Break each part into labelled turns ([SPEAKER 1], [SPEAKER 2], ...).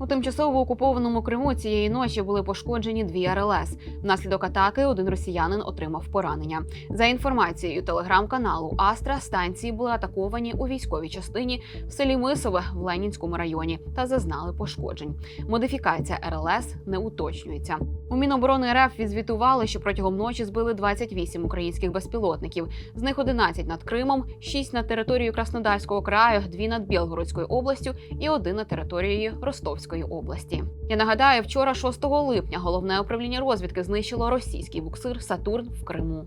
[SPEAKER 1] У тимчасово окупованому Криму цієї ночі були пошкоджені дві РЛС. Внаслідок атаки один росіянин отримав поранення. За інформацією телеграм-каналу Астра, станції були атаковані у військовій частині в селі Мисове в Ленінському районі та зазнали пошкоджень. Модифікація РЛС не уточнюється. У Міноборони РФ відзвітували, що протягом ночі збили 28 українських безпілотників. З них 11 над Кримом, 6 над територією Краснодарського краю, 2 над Білгородською областю і один на території Ростовської області. Я нагадаю, вчора, 6 липня, головне управління розвідки знищило російський буксир Сатурн в Криму.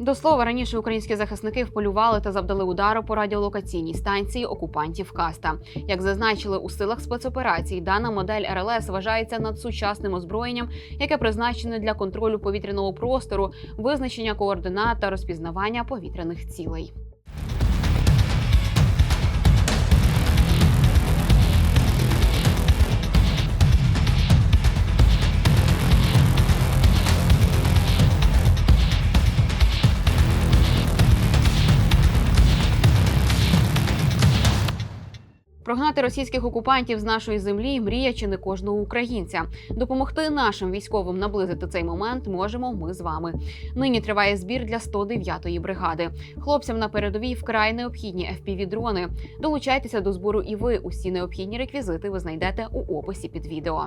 [SPEAKER 1] До слова, раніше українські захисники вполювали та завдали удару по радіолокаційній станції окупантів Каста. Як зазначили у силах спецоперацій, дана модель РЛС вважається надсучасним озброєнням, яке призначене для контролю повітряного простору, визначення координат та розпізнавання повітряних цілей. Прогнати російських окупантів з нашої землі мрія чи не кожного українця. Допомогти нашим військовим наблизити цей момент можемо ми з вами. Нині триває збір для 109-ї бригади. Хлопцям на передовій вкрай необхідні fpv дрони. Долучайтеся до збору і ви. Усі необхідні реквізити ви знайдете у описі під відео.